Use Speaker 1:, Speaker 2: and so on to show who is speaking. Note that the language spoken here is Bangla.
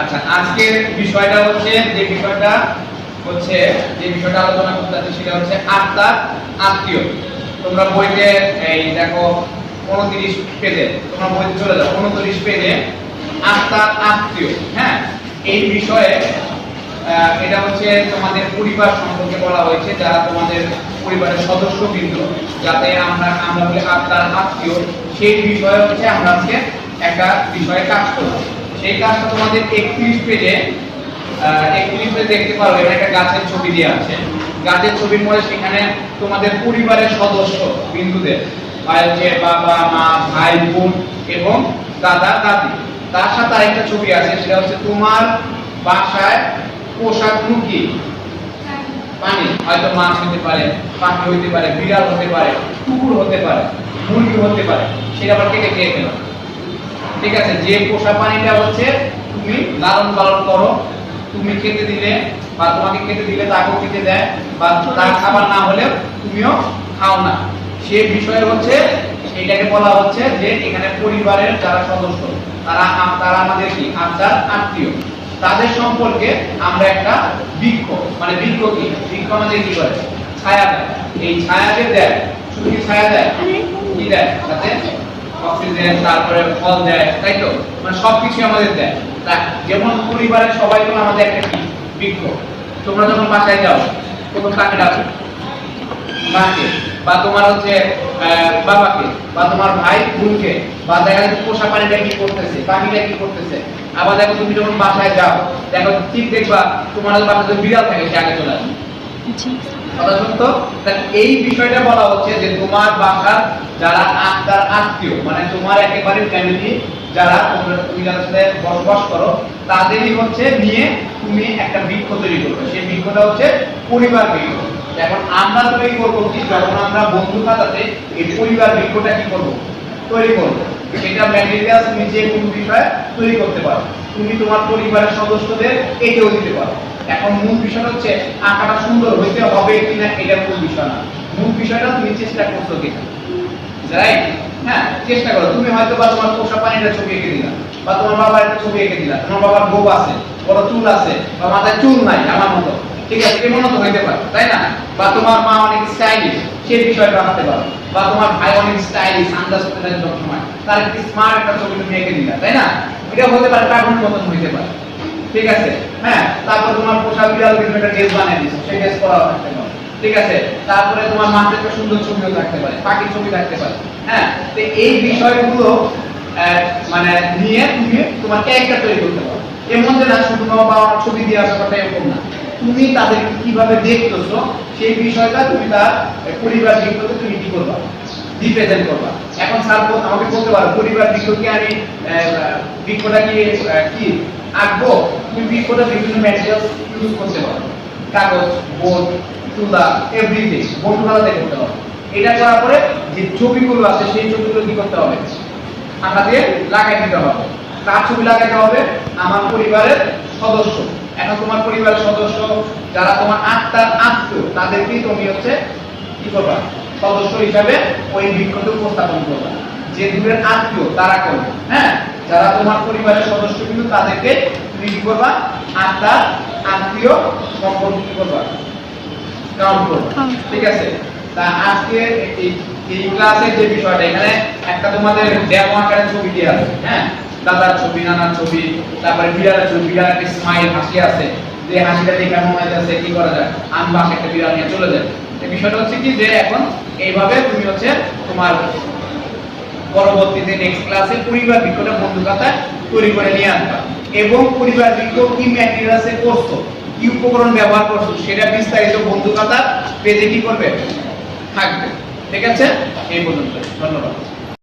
Speaker 1: আচ্ছা আজকের বিষয়টা হচ্ছে, যে বিষয়টা হচ্ছে, যে বিষয়টা আলোচনা করতে যাচ্ছি সেটা হচ্ছে আত্মার আত্মীয়। তোমরা বইতে এই দেখো উনত্রিশ পেজে, তোমরা বইতে চলে যাও, উনত্রিশ পেজে আত্মার আত্মীয় হ্যাঁ? এই বিষয়ে এটা হচ্ছে তোমাদের পরিবার সম্পর্কে বলা হয়েছে, যারা তোমাদের পরিবারের সদস্য বিন্দু যাতে আমরা আমরা বলি আত্মার আত্মীয়, সেই বিষয়ে হচ্ছে আমরা আজকে একটা বিষয়ে কাজ করব। সেই কাজটা তোমাদের একত্রিশ পেজে একত্রিশ পেজে দেখতে পারবে একটা গাছের ছবি দেওয়া আছে। গাছের ছবির মধ্যে সেখানে তোমাদের পরিবারের সদস্য, বিন্দুদের হচ্ছে বাবা, মা, ভাই, বোন এবং দাদা, দাদি। তার সাথে আরেকটা ছবি আছে, সেটা হচ্ছে তোমার বাসায় পোশাক কি পানি, হয়তো মাছ হতে পারে, পাখি হতে পারে, বিড়াল হতে পারে, কুকুর হতে পারে, মুরগি হতে পারে, সেটা আবার কেটে খেয়ে ফেলো। ঠিক আছে, যে পোষা পানিটা হচ্ছে তুমি লালন পালন করো, তুমি খেতে দিলে বা তোমাকে খেতে দিলে তাকেও খেতে দেয়, বা তার খাবার না হলেও তুমিও খাও না। সে বিষয় হচ্ছে, এটাকে বলা হচ্ছে যে এখানে পরিবারের যারা সদস্য, তারা তারা আমাদের কি? আত্মার আত্মীয়। তাদের সম্পর্কে আমরা একটা বৃক্ষ মানে বৃক্ষ কি? বৃক্ষ আমাদের কি করে ছায়া দেয়। এই ছায়াকে দেয়। শুধু ছায়া দেয়? কি দেয়? সাথে অক্সিজেন তারপরে ফল দেয়, তাই তো? মানে সবকিছু আমাদের দেয়। তা যেমন পরিবারের সবাই তো আমাদের একটা কি বৃক্ষ তোমরা যখন বাসায় যাও প্রথম কাকে ডাকো? মাকে, বা তোমার হচ্ছে বাবাকে, বা তোমার ভাই, বোনকে, বা দেখা যাচ্ছে পোষা পানিটা কি করতেছে, পাখিটা কি করতেছে। আবার দেখো তুমি যখন বাসায় যাও, দেখো ঠিক দেখবা, তোমার বাসায় বিড়াল থাকে, সে আগে চলে আসবে। এই বিষয়টা বলা হচ্ছে যে তোমার বাসার যারা আত্মার আত্মীয় মানে তোমার একেবারে ফ্যামিলি যারা তুমি যাদের সাথে বসবাস করো, তাদেরই হচ্ছে নিয়ে তুমি একটা বৃক্ষ তৈরি করবে। সেই বৃক্ষটা হচ্ছে পরিবার বৃক্ষ। এখন আমরা তৈরি করব কি? যখন আমরা বন্ধু খাতাতে এই পরিবার বৃক্ষটা কি করব? তৈরি করব। সেটা তুমি যে কোনো বিষয়ে তৈরি করতে পারো। তুমি তোমার পরিবারের সদস্যদের এঁকেও দিতে পারো। এখন মূল বিষয়টা হচ্ছে, আঁকাটা সুন্দর হইতে হবে কিনা এটা মূল বিষয় না। মূল বিষয়টা তুমি চেষ্টা করছ কিনা। রাইট হ্যাঁ চেষ্টা করো। তুমি হয়তো বা তোমার পোষা পানিটা ছবি এঁকে দিলা, বা তোমার বাবার একটা ছবি এঁকে দিলা, তোমার বাবার গোপ আছে, বড় চুল আছে, বা মাথায় চুল নাই আমার মতো। ঠিক আছে এমন তো হইতে পারে, তাই না? বা তোমার মা অনেক স্টাইলিশ সেই বিষয়টা রাখতে পারো। বা তোমার ভাই অনেক স্টাইলিশ আন্দাজ করতে থাকে সবসময়। তার একটি স্মার্ট একটা ছবি তুমি এঁকে দিলা, তাই না? এটা হতে পারে কার্টুন মতন হইতে পারে। ঠিক আছে? হ্যাঁ তারপর তোমার পোষা বিড়াল কিছু একটা ড্রেস বানিয়ে দিছো সেই ড্রেস পরা থাকতে পারে। ঠিক আছে? তারপরে তোমার মাঠে একটা সুন্দর ছবিও থাকতে পারে পাখির ছবি থাকতে পারে হ্যাঁ? তো এই বিষয়গুলো মানে নিয়ে তুমি তোমার ক্যারেক্টার তৈরি করতে পারো। এমন যে না শুধু বাবার ছবি দিয়ে ব্যাপারটা এরকম না। তুমি তাদেরকে কীভাবে দেখতেছো, সেই বিষয়টা তুমি তার পরিবার দিকটাতে তুমি কি করবা। রিপ্রেজেন্ট করবা। এখন স্যার আমাকে বলতে পারো, পরিবার বৃক্ষকে আমি বৃক্ষটা কি কি? আঁকবো? তুমি বৃক্ষটা বিভিন্ন ম্যাটেরিয়াল ইউজ করতে পারো। কাগজ বোর্ড তুলা এভরিথিং খাতাতে করতে হবে। এটা করার পরে যে ছবিগুলো আছে, সেই ছবিগুলো কি করতে হবে? আঁকা দিয়ে লাগাই দিতে হবে। কার ছবি লাগাইতে হবে? আমার পরিবারের সদস্য। এখন তোমার পরিবারের সদস্য, যারা তোমার আত্মার আত্মীয়, তাদেরকেই তুমি হচ্ছে কি করবা? সদস্য হিসাবে ওই বৃক্ষতে উপস্থাপন করবা যে দূরের আত্মীয় তারা করবে হ্যাঁ? যারা তোমার পরিবারের সদস্য কিন্তু তাদেরকে তুমি কি করবা আত্মার আত্মীয় সম্পর্ক কি করবা। কাউন্ট করবা। ঠিক আছে? তা আজকে এই এই ক্লাসের যে বিষয়টা এখানে একটা তোমাদের ডেমো আকারে ছবি দেওয়া আছে। হ্যাঁ? দাদার ছবি নানার ছবি তারপরে বিড়ালের ছবি বিড়ালের একটা স্মাইল হাসি আছে। যে হাসিটা দেখে মনে হইতেছে কি করা যায়? আমি বাসে একটা বিড়াল নিয়ে চলে যাই এই বিষয়টা হচ্ছে কি যে এখন এইভাবে তুমি হচ্ছে তোমার পরবর্তীতে নেক্সট ক্লাসে পরিবার বৃক্ষটা বন্ধু খাতায় তৈরি করে নিয়ে আনবা। এবং পরিবার বৃক্ষ কি ম্যাটেরিয়ালসে করছ কি উপকরণ ব্যবহার করছ সেটা বিস্তারিত বন্ধু খাতা পেজে কি করবে? থাকবে। ঠিক আছে? এই পর্যন্ত ধন্যবাদ।